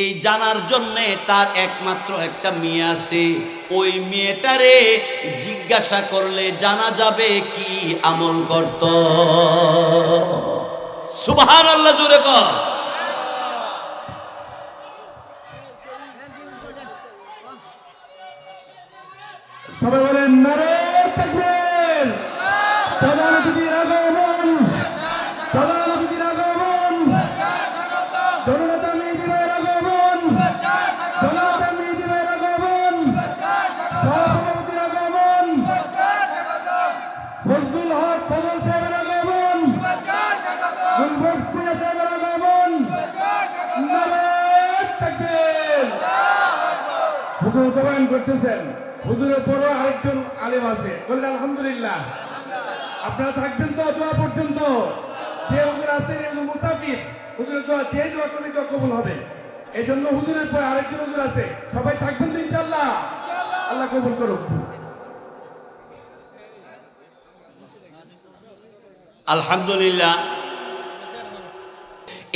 এই জানার জন্যে তার একমাত্র একটা মেয়ে আছে। ওই মেয়েটারে জিজ্ঞাসা করলে জানা যাবে কি আমল করত। সুবহান আল্লাহ জোরে কর। সবাই বলেন, নারে করতেছেন। হুজুরের পরও আরেকজন আলেম আছে। আলহামদুলিল্লাহ। আপনারা থাকবেন তো পর্যন্ত? যে হুজুর আছেন এই মুসাফির হুজুরের যে হবে। এই জন্য হুজুরের পরে আরেকজন হুজুর আছে। সবাই থাকবেন তো ইনশাল্লাহ আল্লাহ কবুল করুক। আলহামদুলিল্লাহ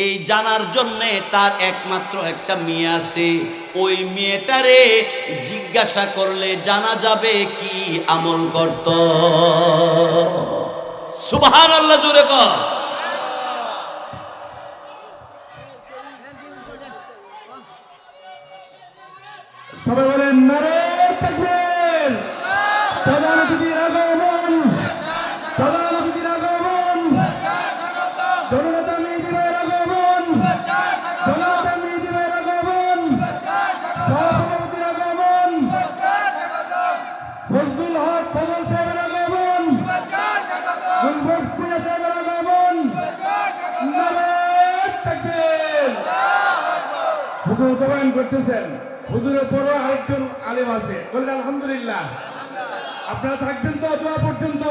এই জানার জন্যে তার একমাত্র একটা মেয়ে আছে। ওই মেয়েটারে জিজ্ঞাসা করলে জানা যাবে কি আমল করত। সুবহান আল্লাহ জোরে কর সবাই বলেন, নারে! হুজুরের আরেকজন আছে। বললেন, আলহামদুলিল্লাহ। আপনারা থাকবেন তো পর্যন্ত?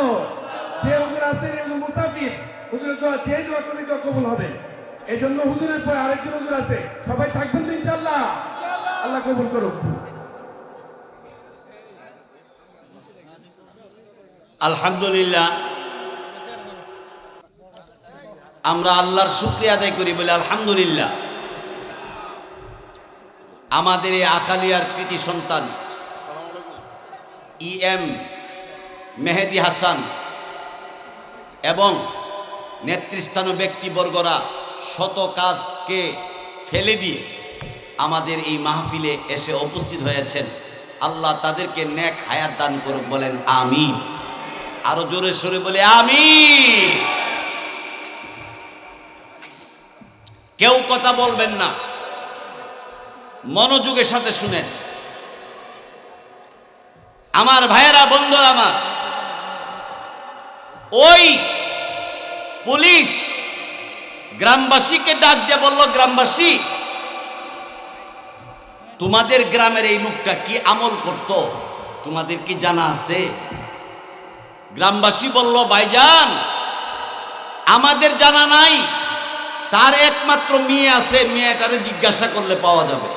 হবে এই জন্য হুজুরের পরে আরেকজন হুজুর আছে। সবাই থাকবেন আল্লাহ কবুল করুক। আলহামদুলিল্লাহ আমরা আল্লাহর শুক্রিয়া আদায় করি বলে আলহামদুলিল্লাহ। আমাদের এই আকালিয়ার কৃতি সন্তান ই এম মেহেদি হাসান এবং নেতৃস্থানীয় ব্যক্তিবর্গরা শত কাজকে ফেলে দিয়ে আমাদের এই মাহফিলে এসে উপস্থিত হয়েছেন। আল্লাহ তাদেরকে নেক হায়াত দান করুক বলেন আমি আরও জোরে সরে বলে আমি কেউ কথা বলবেন না। মনোযোগের সাথে শুনেন। আমার ভাইয়েরা, বন্ধুরা আমার, ওই পুলিশ গ্রামবাসীকে ডাক দিয়ে বলল, গ্রামবাসী, তোমাদের গ্রামের এই লোকটা কি আমল করত? তোমাদের কি জানা আছে? গ্রামবাসী বলল, ভাইজান, আমাদের জানা নাই। তার একমাত্র মেয়ে আছে মেয়েটারে জিজ্ঞাসা করলে পাওয়া যাবে।